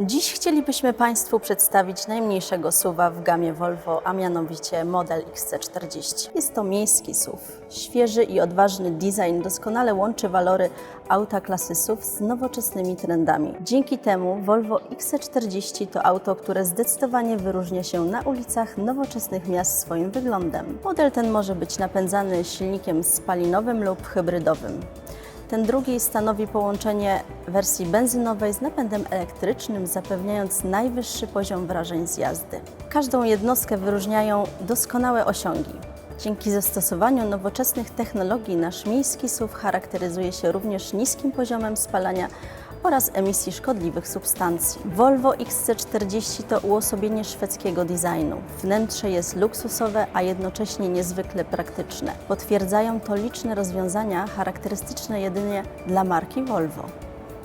Dziś chcielibyśmy Państwu przedstawić najmniejszego SUV-a w gamie Volvo, a mianowicie model XC40. Jest to miejski SUV. Świeży i odważny design doskonale łączy walory auta klasy SUV z nowoczesnymi trendami. Dzięki temu Volvo XC40 to auto, które zdecydowanie wyróżnia się na ulicach nowoczesnych miast swoim wyglądem. Model ten może być napędzany silnikiem spalinowym lub hybrydowym. Ten drugi stanowi połączenie wersji benzynowej z napędem elektrycznym, zapewniając najwyższy poziom wrażeń z jazdy. Każdą jednostkę wyróżniają doskonałe osiągi. Dzięki zastosowaniu nowoczesnych technologii nasz miejski SUV charakteryzuje się również niskim poziomem spalania oraz emisji szkodliwych substancji. Volvo XC40 to uosobienie szwedzkiego designu. Wnętrze jest luksusowe, a jednocześnie niezwykle praktyczne. Potwierdzają to liczne rozwiązania charakterystyczne jedynie dla marki Volvo.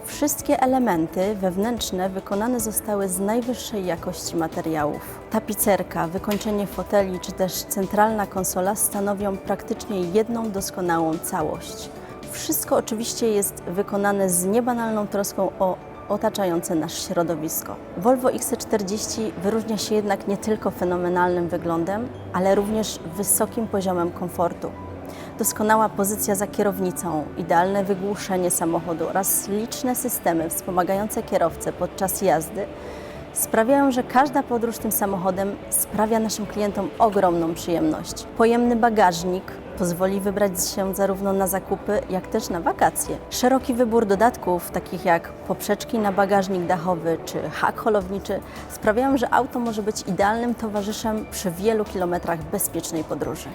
Wszystkie elementy wewnętrzne wykonane zostały z najwyższej jakości materiałów. Tapicerka, wykończenie foteli czy też centralna konsola stanowią praktycznie jedną doskonałą całość. Wszystko oczywiście jest wykonane z niebanalną troską o otaczające nas środowisko. Volvo XC40 wyróżnia się jednak nie tylko fenomenalnym wyglądem, ale również wysokim poziomem komfortu. Doskonała pozycja za kierownicą, idealne wygłuszenie samochodu oraz liczne systemy wspomagające kierowcę podczas jazdy sprawiają, że każda podróż tym samochodem sprawia naszym klientom ogromną przyjemność. Pojemny bagażnik pozwoli wybrać się zarówno na zakupy, jak też na wakacje. Szeroki wybór dodatków, takich jak poprzeczki na bagażnik dachowy czy hak holowniczy, sprawiają, że auto może być idealnym towarzyszem przy wielu kilometrach bezpiecznej podróży.